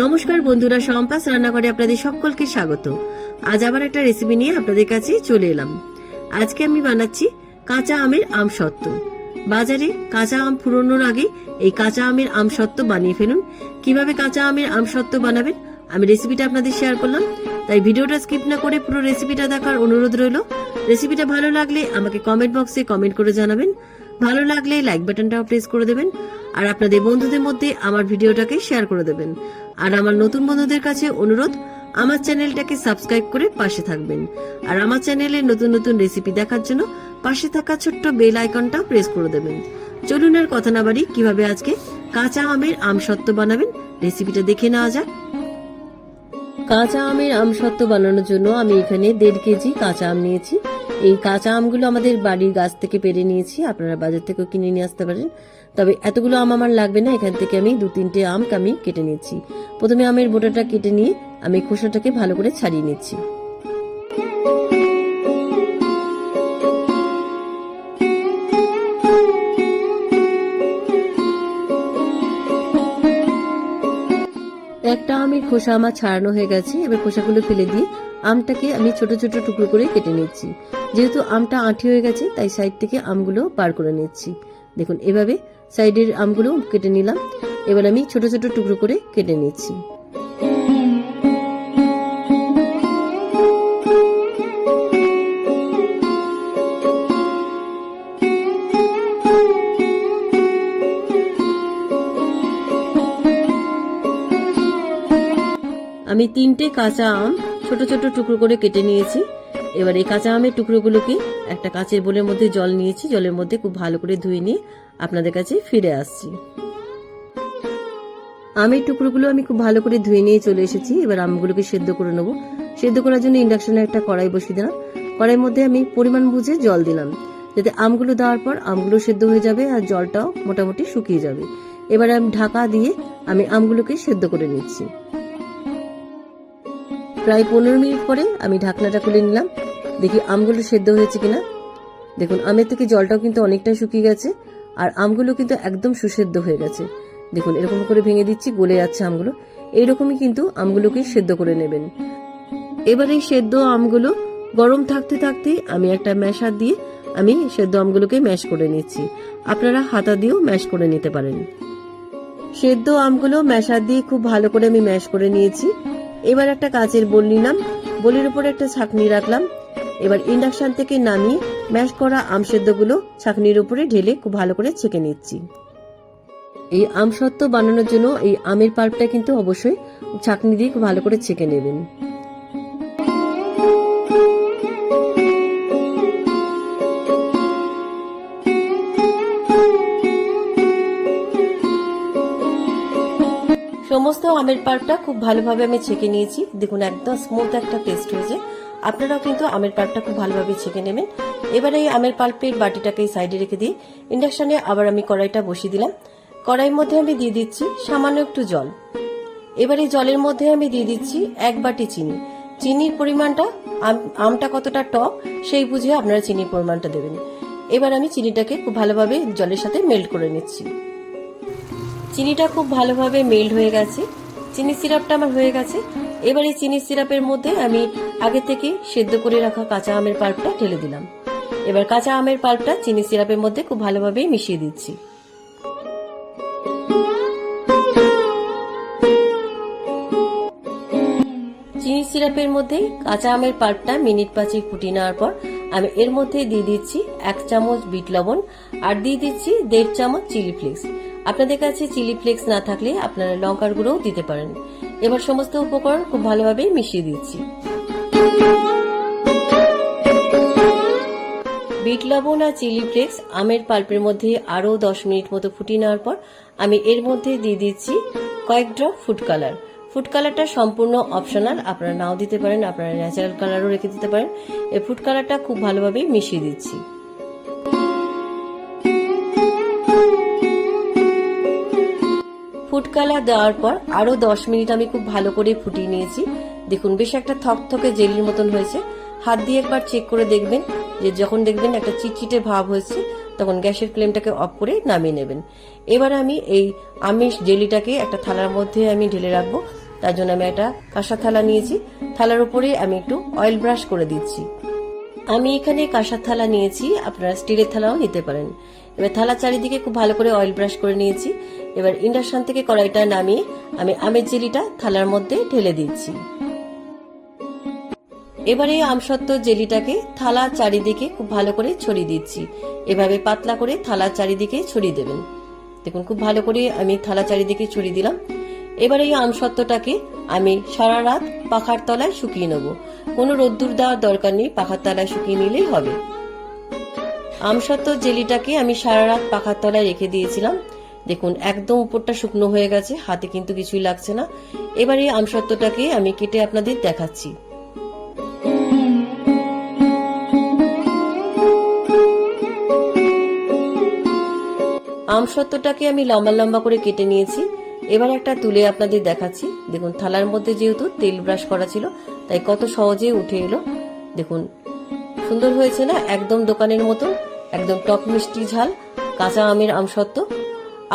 নমস্কার বন্ধুরা, সম্পাস রান্নাঘরে আপনাদের সকলকে স্বাগত। আজ আবার একটা রেসিপি নিয়ে আপনাদের কাছে চলে এলাম। আজকে আমি বানাচ্ছি কাঁচা আমের আম আমসত্ত্ব বাজারে কাঁচা আম ফুরোনোর আগে এই কাঁচা আমের আম আমসত্ত্ব বানিয়ে ফেলুন। কীভাবে কাঁচা আমের আম আমসত্ত্ব বানাবেন আমি রেসিপিটা আপনাদের শেয়ার করলাম। তাই ভিডিওটা স্কিপ না করে পুরো রেসিপিটা দেখার অনুরোধ রইল। রেসিপিটা ভালো লাগলে আমাকে কমেন্ট বক্সে কমেন্ট করে জানাবেন। ভালো লাগলে লাইক বাটনটাও প্রেস করে দেবেন। আর আপনাদের বন্ধুদের মধ্যে আমার ভিডিওটাকে শেয়ার করে দেবেন। আর আমার নতুন বন্ধুদের কাছে অনুরোধ, আমার চ্যানেলটাকে সাবস্ক্রাইব করে পাশে থাকবেন। আর আমার চ্যানেলে নতুন নতুন রেসিপি দেখার জন্য পাশে থাকা ছোট্ট বেল আইকনটা প্রেস করে দেবেন। চলুন আর কথা না বাড়ি কীভাবে আজকে কাঁচা আমের আমসত্ত্ব বানাবেন, রেসিপিটা দেখে নেওয়া যাক। কাঁচা আমের আম সত্ত্ব বানানোর জন্য আমি এখানে দেড় কেজি কাঁচা আম নিয়েছি। এই কাঁচা আমগুলো আমাদের বাড়ির গাছ থেকে পেরে নিয়েছি, আপনারা বাজার থেকেও কিনে নিয়ে আসতে পারেন। তবে এতগুলো আম আমার লাগবে না, এখান থেকে আমি দু তিনটে আম আমি কেটে নিয়েছি প্রথমে আমের বোটাটা কেটে নিয়ে আমি খোসাটাকে ভালো করে ছাড়িয়ে নিচ্ছি। আমের খোসা আমার ছাড়ানো হয়ে গেছে। এবার খোসাগুলো ফেলে দিয়ে আমটাকে আমি ছোট ছোট টুকরো করে কেটে নিচ্ছি। যেহেতু আমটা আঁটি হয়ে গেছে, তাই সাইড থেকে আমগুলো বার করে নিচ্ছি। দেখুন, এভাবে সাইডের আমগুলো কেটে নিলাম। এবার আমি ছোট ছোট টুকরো করে কেটে নিচ্ছি। আমি তিনটে কাঁচা আম ছোট ছোট টুকরো করে কেটে নিয়েছি। এবার এই কাঁচা আমের টুকরোগুলোকে একটা কাঁচের বোলের মধ্যে জল নিয়েছি, জলের মধ্যে খুব ভালো করে ধুয়ে নিয়ে আপনাদের কাছে ফিরে আসছি। আমের টুকরোগুলো আমি খুব ভালো করে ধুয়ে নিয়ে চলে এসেছি। এবার আমগুলোকে সেদ্ধ করে নেব। সেদ্ধ করার জন্য ইন্ডাকশনে একটা কড়াই বসিয়ে দিলাম। কড়াইয়ের মধ্যে আমি পরিমাণ বুঝে জল দিলাম। যাতে আমগুলো দেওয়ার পর আমগুলো সেদ্ধ হয়ে যাবে আর জলটাও মোটামুটি শুকিয়ে যাবে। এবার আমি ঢাকা দিয়ে আমি আমগুলোকে সেদ্ধ করে নিচ্ছি। প্রায় পনেরো মিনিট পরে আমি ঢাকনাটা খুলে নিলাম। দেখি আমগুলো সেদ্ধ হয়েছে কিনা। দেখুন, আমের থেকে জলটাও কিন্তু অনেকটাই শুকিয়ে গেছে, আর আমগুলো কিন্তু একদম সুসেদ্ধ হয়ে গেছে। দেখুন, এরকম করে ভেঙে দিচ্ছি, গলে যাচ্ছে আমগুলো। এইরকমই কিন্তু আমগুলোকে সেদ্ধ করে নেবেন। এবার এই সেদ্ধ আমগুলো গরম থাকতে থাকতে আমি একটা ম্যাশার দিয়ে আমি সেদ্ধ আমগুলোকে ম্যাশ করে নিচ্ছি। আপনারা হাতা দিয়েও ম্যাশ করে নিতে পারেন। সেদ্ধ আমগুলো ম্যাশার দিয়ে খুব ভালো করে আমি ম্যাশ করে নিয়েছি। এবার একটা কাঁচের বল নিলাম বলির উপরে একটা ছাঁকনি রাখলাম। এবার ইন্ডাকশান থেকে নামিয়ে ম্যাশ করা আম সেদ্ধগুলো ছাকনির উপরে ঢেলে খুব ভালো করে ছেঁকে নিচ্ছি। এই আম সত্ত্ব বানানোর জন্য এই আমের পার্পটা কিন্তু অবশ্যই ছাঁকনি দিয়ে খুব ভালো করে ছেঁকে নেবেন। সমস্ত আমের পাল্পটা খুব ভালোভাবে আমি ছেঁকে নিয়েছি। দেখুন, একদম স্মুথ একটা পেস্ট হয়েছে। আপনারাও কিন্তু আমের পাল্পটা খুব ভালোভাবে ছেঁকে নেবেন। এবার এই আমের পাল্পের বাটিটাকে সাইডে রেখে দিয়ে ইন্ডাকশনে আবার আমি কড়াইটা বসিয়ে দিলাম। কড়াইয়ের মধ্যে আমি দিয়ে দিচ্ছি সামান্য একটু জল। এবার এই জলের মধ্যে আমি দিয়ে দিচ্ছি এক বাটি চিনি। চিনির পরিমাণটা, আম- আমটা কতটা টক, সেই বুঝে আপনারা চিনির পরিমাণটা দেবেন। এবার আমি চিনিটাকে খুব ভালোভাবে জলের সাথে মেল্ট করে নিচ্ছি। চিনিটা খুব ভালোভাবে মেল্ট হয়ে গেছে। চিনি সিরাপটা আমার হয়ে গেছে। এবার এই চিনি সিরাপের মধ্যে আমি আগে থেকে সেদ্ধ করে রাখা কাঁচা আমের পাল্পটা ঢেলে দিলাম। এবার কাঁচা আমের পাল্পটা চিনি সিরাপের মধ্যে খুব ভালোভাবেই মিশিয়ে দিচ্ছি। চিনি সিরাপের মধ্যে কাঁচা আমের পাল্পটা মিনিট পাঁচেক ফুটিয়ে নেওয়ার পর আমি এর মধ্যে দিয়ে দিচ্ছি এক চামচ বিট লবণ আর দিয়ে দিচ্ছি দেড় চামচ চিলি ফ্লেক্স আপনাদের কাছে চিলি ফ্লেক্স না থাকলে আপনারা লঙ্কার গুঁড়োও দিতে পারেন। এবার সমস্ত উপকরণ খুব ভালোভাবে মিশিয়ে দিচ্ছি। বিট লবণ আর চিলি ফ্লেক্স আমের পাল্পের মধ্যে আরও দশ মিনিট মতো ফুটিয়ে নেওয়ার পর আমি এর মধ্যে দিয়ে দিচ্ছি কয়েক ড্রপ ফুড কালার। ফুড কালারটা সম্পূর্ণ অপশনাল, আপনারা নাও দিতে পারেন, আপনারা ন্যাচারাল কালারও রেখে দিতে পারেন। এই ফুড কালারটা খুব ভালোভাবে মিশিয়ে দিচ্ছি। ফুড কালার দেওয়ার পর আরও দশ মিনিট আমি খুব ভালো করে ফুটিয়ে নিয়েছি। দেখুন, বেশ একটা থকথকে জেলির মতন হয়েছে। হাত দিয়ে একবার চেক করে দেখবেন যে যখন দেখবেন একটা চিটচিটে ভাব হয়েছে, তখন গ্যাসের ফ্লেমটাকে অফ করে নামিয়ে নেবেন। এবার আমি এই আমিষ জেলিটাকে একটা থালার মধ্যে আমি ঢেলে রাখব। তার জন্য আমি একটা কাঁসা থালা নিয়েছি। থালার উপরে আমি একটু অয়েল ব্রাশ করে দিচ্ছি। আমি এখানে কাঁসার থালা নিয়েছি। আপনারা স্টিলের থালাও নিতে পারেন। এবার থালা চারিদিকে খুব ভালো করে অয়েল ব্রাশ করে নিয়েছি। এবার ইন্ডাকশন থেকে কড়াইটা নামিয়ে আমি আমের জেলিটা থালার মধ্যে ঢেলে দিচ্ছি। এবারে আমসত্ত্ব জেলিটাকে থালা চারিদিকে খুব ভালো করে ছড়িয়ে দিচ্ছি। এভাবে পাতলা করে থালা চারিদিকে ছড়িয়ে দেবেন। দেখুন, খুব ভালো করে আমি থালা চারিদিকে ছড়িয়ে দিলাম। এবারে এই আমসত্ত্বটাকে আমি সারা রাত পাখার তলায় শুকিয়ে নেব। কোনো রোদ্দুর দেওয়ার দরকার নেই, পাখার তলায় শুকিয়ে নিলেই হবে। আমসত্ত্ব জেলিটাকে আমি সারা রাত পাখার তলায় রেখে দিয়েছিলাম। দেখুন, একদম উপরটা শুকনো হয়ে গেছে, হাতে কিন্তু কিছুই লাগছে না। এবারে এই আমসত্ত্বটাকে আমি কেটে আপনাদের দেখাচ্ছি। আমসত্ত্বটাকে আমি লম্বা লম্বা করে কেটে নিয়েছি। এবার একটা তুলে আপনাদের দেখাচ্ছি। দেখুন, থালার মধ্যে যেহেতু তেল ব্রাশ করা ছিল, তাই কত সহজে উঠে এলো। দেখুন, সুন্দর হয়েছে না? একদম দোকানের মতো, একদম টক মিষ্টি ঝাল, কাঁচা আমের আমসত্ত্ব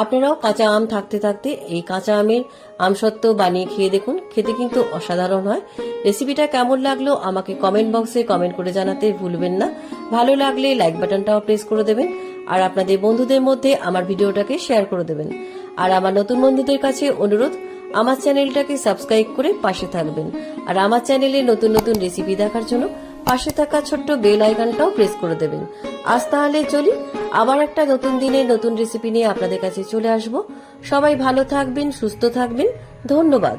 আপনারাও কাঁচা আম থাকতে থাকতে এই কাঁচা আমের আমসত্ত্ব বানিয়ে খেয়ে দেখুন। খেতে কিন্তু অসাধারণ হয়। রেসিপিটা কেমন লাগল আমাকে কমেন্ট বক্সে কমেন্ট করে জানাতে ভুলবেন না। ভালো লাগলে লাইক বাটনটাও প্রেস করে দেবেন। আর আপনাদের বন্ধুদের মধ্যে আমার ভিডিওটাকে শেয়ার করে দেবেন। আর আমার নতুন বন্ধুদের কাছে অনুরোধ, আমার চ্যানেলটাকে সাবস্ক্রাইব করে পাশে থাকবেন। আর আমার চ্যানেলে নতুন নতুন রেসিপি দেখার জন্য পাশে থাকা ছোট্ট বেল আইকনটাও প্রেস করে দেবেন। আজ তাহলে চলি, আবার একটা নতুন দিনে নতুন রেসিপি নিয়ে আপনাদের কাছে চলে আসব। সবাই ভালো থাকবেন, সুস্থ থাকবেন। ধন্যবাদ।